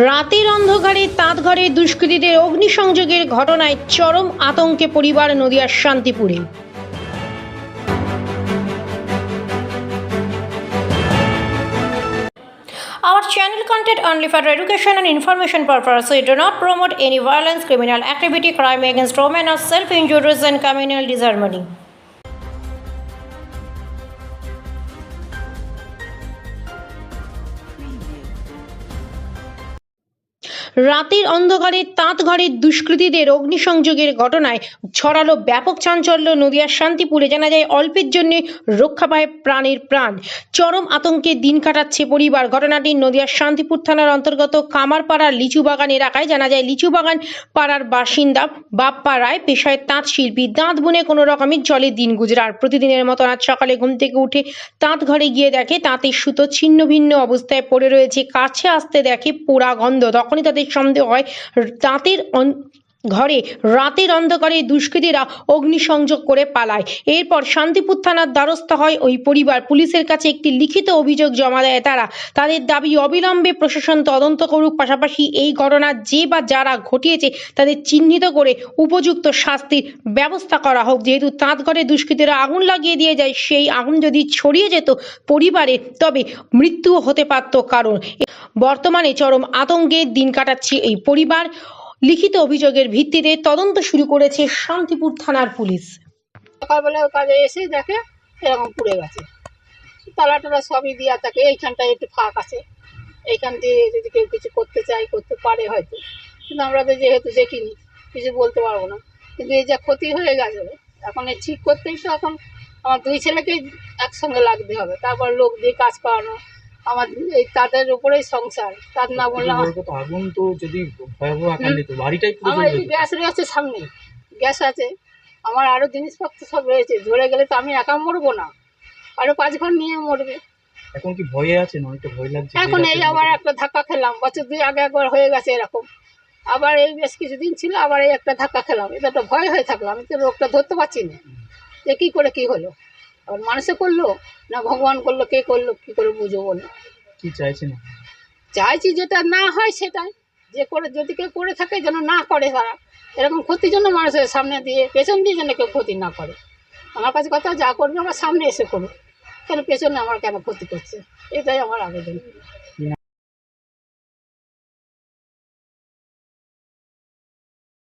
রাতের অন্ধকারে তাঁত ঘরে দুষ্কৃতীদের অগ্নিসংযোগের ঘটনায় চরম আতঙ্কে পরিবার নদিয়ার শান্তিপুরে Our channel content only for education and information purpose. We do not promote any violence, criminal activity, crime against women, or self-injuries and communal disharmony. রাতের অন্ধকারে তাঁত ঘরের দুষ্কৃতীদের অগ্নিসংযোগের ঘটনায় ছড়ালো ব্যাপক চাঞ্চল্য নদিয়ার শান্তিপুরে। জানা যায়, অল্পের জন্য রক্ষা পায় প্রাণের প্রাণ। চরম আতঙ্কে দিন কাটাচ্ছে পরিবার। ঘটনাটি নদিয়ার শান্তিপুর থানার অন্তর্গত কামারপাড়ার লিচু বাগান এলাকায় জানা যায়, লিচু বাগান পাড়ার বাসিন্দা বাপ্পা রায় পেশায় তাঁত শিল্পী। দাঁত বুনে কোনো রকমের চলে দিন গুজরার প্রতিদিনের মতো আজ সকালে ঘুম থেকে উঠে তাঁত ঘরে গিয়ে দেখে তাঁতের সুতো ছিন্ন ভিন্ন অবস্থায় পড়ে রয়েছে। কাছে আসতে দেখে পোড়া গন্ধ। তখনই তাদের সন্দেহ হয়। অন- ঘরে রাতের অন্ধকারে দুষ্কৃতীরা অগ্নিসংযোগ করে পালায়। এরপর শান্তিপুর থানার দ্বারস্থ হয় ওই পরিবার। পুলিশের কাছে একটি লিখিত অভিযোগ জমা দেয় তারা। তাদের দাবি অবিলম্বে প্রশাসন তদন্ত করুক। পাশাপাশি এই ঘটনা যে বা যারা ঘটিয়েছে তাদের চিহ্নিত করে উপযুক্ত শাস্তির ব্যবস্থা করা হোক। যেহেতু তাঁতঘরে দুষ্কৃতীরা আগুন লাগিয়ে দিয়ে যায়, সেই আগুন যদি ছড়িয়ে যেত পরিবারে, তবে মৃত্যুও হতে পারত কারণ। বর্তমানে চরম আতঙ্কে দিন কাটাচ্ছে এই পরিবার। লিখিত অভিযোগের ভিত্তিতে তদন্ত শুরু করেছে শান্তিপুর থানার পুলিশ। সকালবেলা কাজে এসে দেখে এরকম পুড়ে গেছে। তালা টালা সবই দেওয়া থাকে, এইখানটায় একটু ফাঁক আছে। এইখান দিয়ে যদি কেউ কিছু করতে চায়, করতে পারে হয়তো। কিন্তু আমরা তো যেহেতু দেখিনি, কিছু বলতে পারব না। কিন্তু এই যা ক্ষতি হয়ে গেছে, এখন এই ঠিক করতেই তো এখন আমার দুই ছেলেকেই একসঙ্গে লাগতে হবে। তারপর লোক দিয়ে কাজ করানো আমার এই তাদের উপরেই সংসার। তার না বললে আগুন তো যদি ভয়াবহ আকার নিত বাড়িটাই পুরো আমার এই। গ্যাস রয়েছে সামনে। গ্যাস আছে। আমার আরও জিনিসপত্র সব রয়েছে। ঝরে গেলে তো আমি একা মরবো না। আরও পাঁচ ঘর নিয়ে মরবে। এখন কি ভয়ে আছে? অনেকটা ভয় লাগছে। এখন এই আবার একটা ধাক্কা খেলাম। বছর দুই আগে একবার হয়ে গেছে এরকম। আবার এই বেশ কিছুদিন ছিল আবার এই একটা ধাক্কা খেলাম। এটা তো ভয় হয়ে থাকল। আমি তো রোগটা ধরতে পারছি না। যে কী করে কী হলো? মানুষে করল? না ভগবান করল কে করল কী করে বুঝো বলো কি না চাইছি যেটা না হয় সেটাই। যে করে যদি কেউ করে থাকে যেন না করে তারা। এরকম ক্ষতির জন্য মানুষের সামনে দিয়ে পেছন দিয়ে যেন কেউ ক্ষতি না করে। আমার কাছে কথা যা করবে আমার সামনে এসে করুক। কেন পেছনে আমার কেন ক্ষতি করছে? এটাই আমার আবেদন।